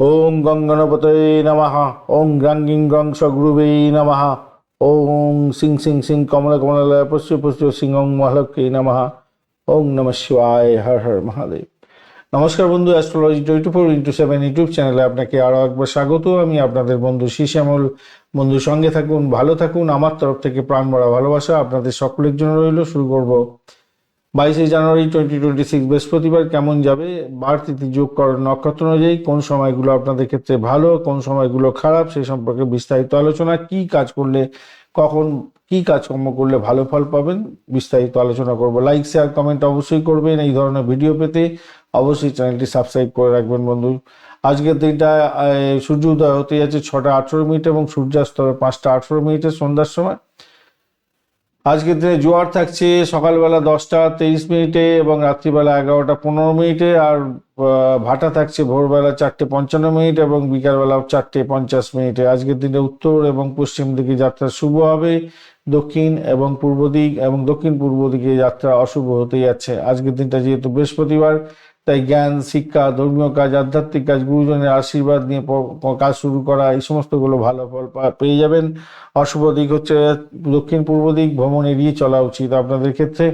ওং গঙ্গনপতয়ে নমঃ। ওং গ্রাঙ্গিং গ্রং সগুরুবে নমঃ। ওং সিং সিং সিং কমলা কমলালয় পশ্য পশ্য সিংহং মহালক্ষ্মী নমঃ। ওং নম শিবায় হর হর মহাদেব। নমস্কার বন্ধু astrology twenty four into seven YouTube চ্যানেলে আপনাকে আরও একবার স্বাগত। আমি আপনাদের বন্ধু শ্যামল। বন্ধু, সঙ্গে থাকুন, ভালো থাকুন। আমার তরফ থেকে প্রাণ ভরা ভালোবাসা আপনাদের সকলের জন্য রইল। শুরু করব বাইশে জানুয়ারি টোয়েন্টি টোয়েন্টি সিক্স বৃহস্পতিবার কেমন যাবে? বার তিথি যোগ করার নক্ষত্র অনুযায়ী কোন সময়গুলো আপনাদের ক্ষেত্রে ভালো, কোন সময়গুলো খারাপ সেই সম্পর্কে বিস্তারিত আলোচনা, কি কাজ করলে, কখন কি কাজকর্ম করলে ভালো ফল পাবেন, বিস্তারিত আলোচনা করব। লাইক শেয়ার কমেন্ট অবশ্যই করবেন এই ধরনের ভিডিও পেতে। অবশ্যই চ্যানেলটি সাবস্ক্রাইব করে রাখবেন বন্ধু। আজকের দিনটা সূর্য উদয় হতে যাচ্ছে ছটা আঠেরো মিনিট এবং সূর্যাস্ত হবে পাঁচটা আঠেরো মিনিটে সন্ধ্যার সময়। আজকের দিনে জোয়ার থাকছে, সকালবেলা দশটা তেইশ মিনিটে এবং রাত্রিবেলা এগারোটা পনেরো মিনিটে আর ভাটা থাকছে ভোরবেলা চারটে পঞ্চান্ন মিনিট এবং বিকালবেলা চারটে পঞ্চাশ মিনিটে। আজকের দিনে উত্তর এবং পশ্চিম দিকে যাত্রা শুভ হবে। দক্ষিণ এবং পূর্ব দিক এবং দক্ষিণ পূর্ব দিকে যাত্রা অশুভ হতে যাচ্ছে। আজকের দিনটা যেহেতু বৃহস্পতিবার, তাই জ্ঞান, শিক্ষা, ধর্মীয় কাজ, আধ্যাত্মিক কাজ, গুরুজনের আশীর্বাদ নিয়ে কাজ শুরু করা, এই সমস্তগুলো ভালো ফল পেয়ে যাবেন। অশুভ দিক হচ্ছে দক্ষিণ পূর্ব দিক, ভ্রমণ এড়িয়ে চলা উচিত আপনাদের ক্ষেত্রে।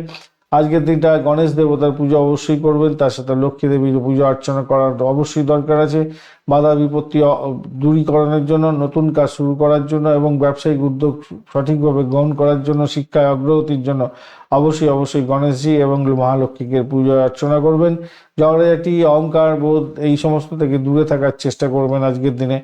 আজকের দিনটা গণেশ দেবতার পুজো অবশ্যই করবেন, তার সাথে লক্ষ্মী দেবীর পুজো অর্চনা করার অবশ্যই দরকার আছে। বাধা বিপত্তি দূরীকরণের জন্য, নতুন কাজ শুরু করার জন্য এবং ব্যবসায়িক উদ্যোগ সঠিকভাবে গ্রহণ করার জন্য, শিক্ষায় অগ্রগতির জন্য অবশ্যই অবশ্যই গণেশজি এবং মহালক্ষ্মীকে পুজো অর্চনা করবেন। ঝগড়াঝাটি অহংকার বোধ এই সমস্ত থেকে দূরে থাকার চেষ্টা করবেন আজকের দিনে।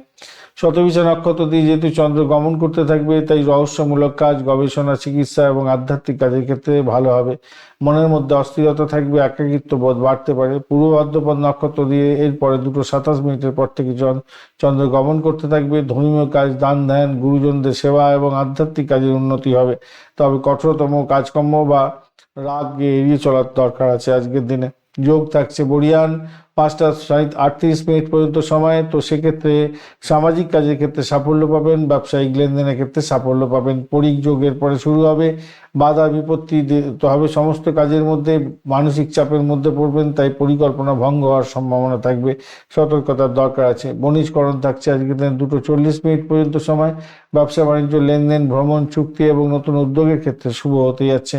শতবিশা নক্ষত্র দিয়ে যেহেতু চন্দ্র গমন করতে থাকবে, তাই রহস্যমূলক কাজ, গবেষণা, চিকিৎসা এবং আধ্যাত্মিক কাজের ক্ষেত্রে ভালো হবে। মনের মধ্যে অস্থিরতা থাকবে, একাকিত্ব বোধ বাড়তে পারে। পূর্ব ভাদ্রপদ নক্ষত্র দিয়ে এরপরে দুটো সাতাশ মিনিটের পর থেকে চন- চন্দ্র গমন করতে থাকবে। ধর্মীয় কাজ, দান ধ্যান, গুরুজনদের সেবা এবং আধ্যাত্মিক কাজের উন্নতি হবে। তবে কঠোরতম কাজকর্ম বা রাগকে এড়িয়ে চলার দরকার আছে আজকের দিনে। যোগ থাকছে বরিয়ান পাঁচটা আটত্রিশ মিনিট পর্যন্ত সময়, তো সেক্ষেত্রে সামাজিক কাজের ক্ষেত্রে সাফল্য পাবেন, ব্যবসায়িক লেনদেনের ক্ষেত্রে সাফল্য পাবেন, পরিক যোগের পরে শুরু হবে, বাধা বিপত্তি তো হবে সমস্ত কাজের মধ্যে মানসিক চাপের মধ্যে পড়বেন, তাই পরিকল্পনা ভঙ্গ হওয়ার সম্ভাবনা থাকবে, সতর্কতার দরকার আছে, বণিজকরণ থাকছে আজকে দিন দুটো চল্লিশ মিনিট পর্যন্ত সময়, ব্যবসা বাণিজ্য, লেনদেন, ভ্রমণ, চুক্তি এবং নতুন উদ্যোগের ক্ষেত্রে শুভ হতে যাচ্ছে,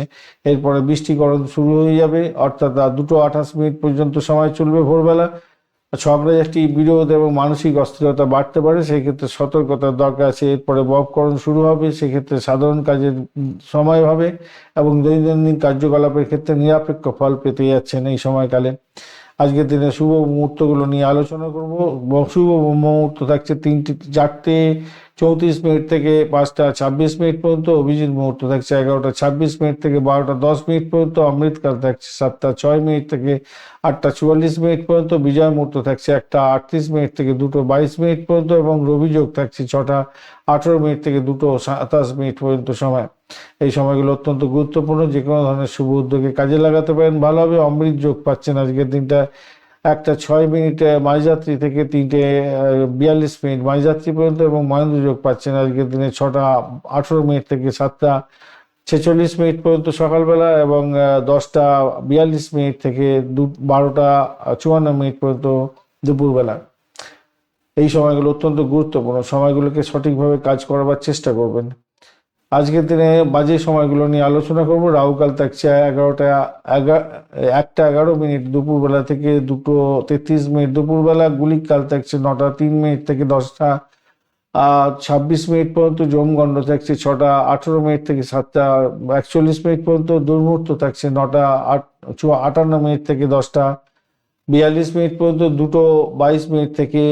এরপরে বৃষ্টিকরণ শুরু হয়ে যাবে, অর্থাৎ দুটো আঠাশ মিনিট পর্যন্ত সময় চলবে ভোরবেলা একটি বিরোধ এবং মানসিক অস্থিরতা বাড়তে পারে, সেক্ষেত্রে সতর্কতার দরকার আছে। এরপরে ববকরণ শুরু হবে, সেক্ষেত্রে সাধারণ কাজের সময় হবে এবং দৈনন্দিন কার্যকলাপের ক্ষেত্রে নিরপেক্ষ ফল পেতে যাচ্ছেন এই সময়কালে। আজকের দিনে শুভ মুহূর্তগুলো নিয়ে আলোচনা করব। শুভ মুহূর্ত থাকছে তিনটে, চারটে চৌত্রিশ মিনিট থেকে পাঁচটা ছাব্বিশ মিনিট পর্যন্ত, অভিজিৎ মুহূর্ত থাকছে এগারোটা ছাব্বিশ মিনিট থেকে বারোটা দশ মিনিট পর্যন্ত অমৃতকাল থাকছে সাতটা ছয় মিনিট থেকে আটটা চুয়াল্লিশ মিনিট পর্যন্ত, বিজয় মুহূর্ত থাকছে একটা আটত্রিশ মিনিট থেকে দুটো বাইশ মিনিট পর্যন্ত এবং রবিযোগ থাকছে ছটা আঠেরো মিনিট থেকে দুটো সাতাশ মিনিট পর্যন্ত সময়। এই সময়গুলো অত্যন্ত গুরুত্বপূর্ণ, যে কোনো ধরনের শুভ উদ্যোগে কাজে লাগাতে পারেন। ভালোভাবে অমৃত যোগ পাচ্ছেন আজকের দিনটা। একটা ছয় মিনিটে মাঝযাত্রী থেকে তিনটে বিয়াল্লিশ মিনিট মাঝযাত্রী পর্যন্ত এবং মহেন্দ্র যোগ পাচ্ছেন আজকের দিনে ছটা, আঠেরো মিনিট থেকে সাতটা, ছেচল্লিশ মিনিট পর্যন্ত সকালবেলা এবং দশটা বিয়াল্লিশ মিনিট থেকে দু, বারোটা চুয়ান্ন মিনিট পর্যন্ত দুপুরবেলা। এই সময়গুলো অত্যন্ত গুরুত্বপূর্ণ। সময়গুলোকে সঠিকভাবে কাজ করবার চেষ্টা করবেন। আজকের দিনে বাজে সময়গুলো নিয়ে আলোচনা করব। রাহুকাল থাকছে এগারোটা এগা- একটা এগারো মিনিট দুপুরবেলা থেকে দুটো তেত্রিশ মিনিট দুপুরবেলা গুলিক কাল থাকছে নটা তিন মিনিট থেকে দশটা ছাব্বিশ মিনিট পর্যন্ত জমগণ্ড থাকছে ছটা, আঠেরো মিনিট থেকে সাতটা, একচল্লিশ মিনিট পর্যন্ত দুর্মুহূর্ত থাকছে নটা, আট আটান্ন মিনিট থেকে দশটা বিয়াল্লিশ মিনিট পর্যন্ত, দুটো বাইশ মিনিট থেকে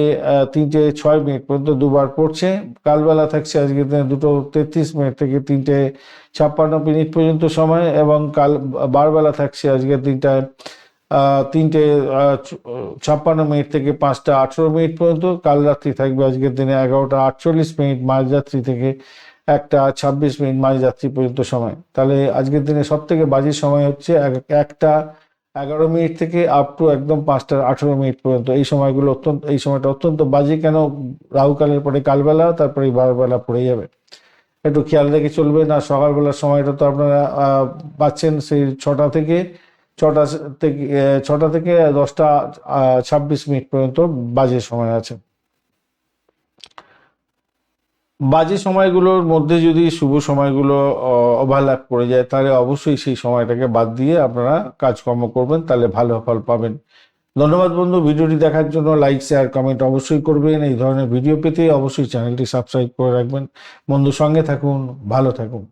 তিনটে ছয় মিনিট পর্যন্ত দুবার পড়ছে। কালবেলা থাকছে আজকের দিনে দুটো তেত্রিশ মিনিট থেকে তিনটে ছাপ্পান্ন মিনিট পর্যন্ত সময় এবং কাল, বারবেলা থাকছে আজকের দিনটায় তিনটে ছাপ্পান্ন মিনিট থেকে পাঁচটা আঠেরো মিনিট পর্যন্ত। কাল রাত্রি থাকবে আজকের দিনে এগারোটা আটচল্লিশ মিনিট মাঝরাত্রি থেকে একটা ছাব্বিশ মিনিট মাঝরাত্রি পর্যন্ত সময়। তাহলে আজকের দিনে সব থেকে বাজে সময় হচ্ছে এক- একটা এগারো মিনিট থেকে আপ টু একদম পাঁচটা, আঠেরো মিনিট পর্যন্ত। এই সময়গুলো অত্যন্ত, এই সময়টা অত্যন্ত বাজে। কেন? রাহুকালের পরে কালবেলা, তারপরে বারোবেলা পড়ে যাবে। একটু খেয়াল রেখে চলবে। না, সকালবেলার সময়টা তো আপনারা পাচ্ছেন সেই ছটা থেকে ছটা থেকে ছটা থেকে দশটা ছাব্বিশ মিনিট পর্যন্ত বাজে সময় আছে। বাজে সময়গুলোর মধ্যে যদি শুভ সময়গুলো ওভারল্যাপ করে যায়, তাহলে অবশ্যই সেই সময়টাকে বাদ দিয়ে আপনারা কাজকর্ম করবেন, তাহলে ভালো ফল পাবেন। ধন্যবাদ বন্ধু, ভিডিওটি দেখার জন্য লাইক শেয়ার কমেন্ট অবশ্যই করবেন। এই ধরনের ভিডিও পেতে অবশ্যই চ্যানেলটি সাবস্ক্রাইব করে রাখবেন। বন্ধু সঙ্গে থাকুন, ভালো থাকুন।